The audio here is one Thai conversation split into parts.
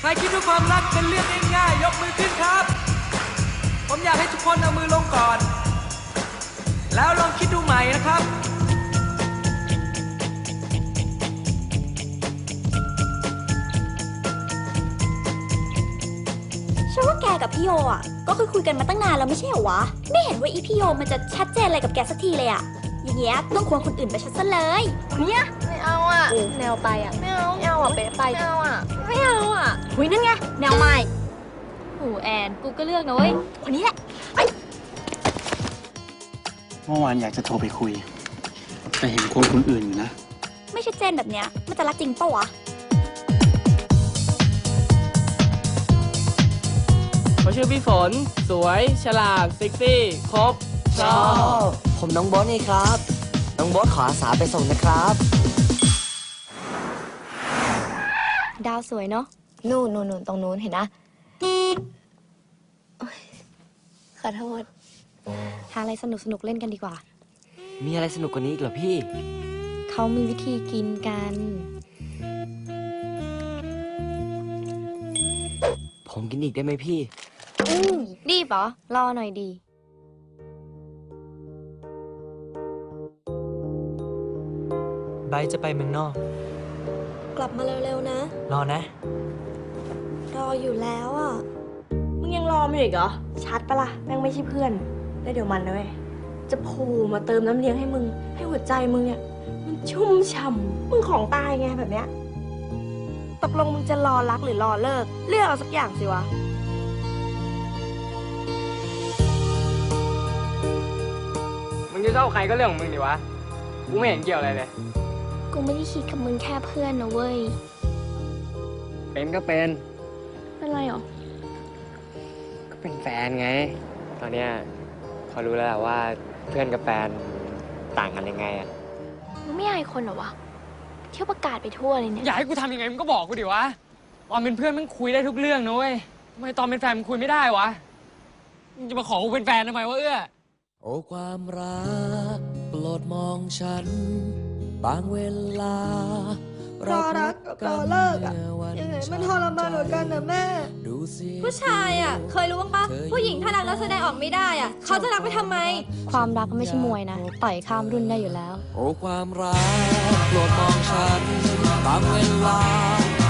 ใครคิดว่าความรักเป็นเรื่องง่ายๆยกมือขึ้นครับ ผมอยากให้ทุกคนเอามือลงก่อน แล้วลองคิดดูใหม่นะครับ ฉันว่าแกกับพี่โยอะ ก็คือคุยกันมาตั้งนานแล้วไม่ใช่เหรอวะ ไม่เห็นว่าอีพี่โยมันจะชัดเจนอะไรกับแกสักทีเลยอะ อย่างเงี้ยต้องควรคนอื่นไปชัดซะเลย เนี่ย ไม่เอาอะ แนวไปอะ ไม่เอา ไม่เอาอะเป๊ะไป ไม่เอาอะ ไม่เอา อะหุยนั่นไงแนวใหม่โอ้แอนกูก็เลือกนะเว้ยคนนี้แหละเมื่อวานอยากจะโทรไปคุย แต่เห็นคนคนอื่นอยู่นะ ไม่ชัดเจนแบบเนี้ยมันจะรักจริงปะวะเขาชื่อพี่ฝน สวย ฉลาดเซ็กซี่ครบชอบผมน้องโบอสนี่ครับ น้องโบอสขออาสาไปส่งนะครับ ดาวสวยเนาะ นู่นนู่นนู่นตรงนู้นเห็นนะโอ๊ยขอโทษ หาอะไรสนุกสนุกๆเล่นกันดีกว่า มีอะไรสนุกกว่านี้อีกเหรอพี่ เขามีวิธีกินกัน ผมกินอีกได้ไหมพี่ อืมรีบเหรอ รอหน่อยดีใบจะไปเมืองนอก กลับมาเร็วๆนะ รอนะ รออยู่แล้วอะ มึงยังรอมันอีกเหรอ ชัดปะล่ะ แม่งไม่ใช่เพื่อน แล้วเดี๋ยวมันนะเว้ย จะโผล่มาเติมน้ำเลี้ยงให้มึง ให้หัวใจมึงเนี่ย มันชุ่มฉ่ำมึงของตายไงแบบเนี้ย ตกลงมึงจะรอรักหรือรอเลิก เลือกเอาสักอย่างสิวะมึงจะชอบใครก็เรื่องของมึงดิวะ กูไม่เห็นเกี่ยวอะไรเลย กูไม่ได้คิดกับมึงแค่เพื่อนนะเว้ย เป็นก็เป็น เป็นไรหรอ ก็เป็นแฟนไง ตอนเนี้ยพอรู้แล้วแหละว่าเพื่อนกับแฟนต่างกันยังไงอะมึงไม่อายคนเหรอวะ เที่ยวประกาศไปทั่วเลยเนี่ย อยากให้กูทำยังไงมึงก็บอกกูดิวะ ตอนเป็นเพื่อนมึงคุยได้ทุกเรื่องนะเว้ยทำไมตอนเป็นแฟนมึงคุยไม่ได้วะ มึงจะมาขอกูเป็นแฟนทำไมวะเอื้อ โอ้ความรักโปรดมองฉัน บางเวลา รอรักกับรอเลิกอะมื่วัยังไงมันทรมานกว่ากันนะแม่ดูสิผู้ชายอะ เคยรู้บ้างปะผู้หญิงถ้ารักแล้วแสดงออกไม่ได้อะ เขาจะรักไปทำไม ความรักไม่ใช่มวยนะ ต่อยข้ามรุ่นได้อยู่แล้ว โอ้ความรักโปรดมองฉันบางเวลา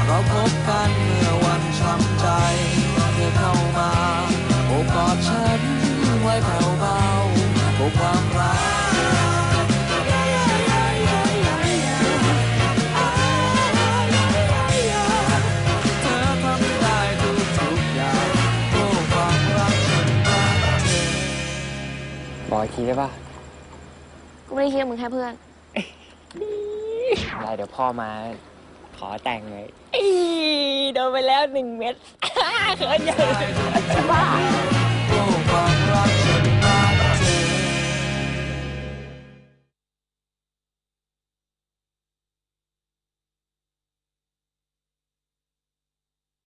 เราพบกันเมื่อวันช้ำใจ เธอเข้ามา โอบกอดฉันไว้แผ่วเบาโอ้ความรัก อกอีกทีได้ปะกูไม่ได้คิดกับมึงแค่เพื่อน ได้เดี๋ยวพ่อมา ขอแต่งเลยอีโดนไปแล้วหนึ่งเม็ดเขินใหญ่โอ้ความ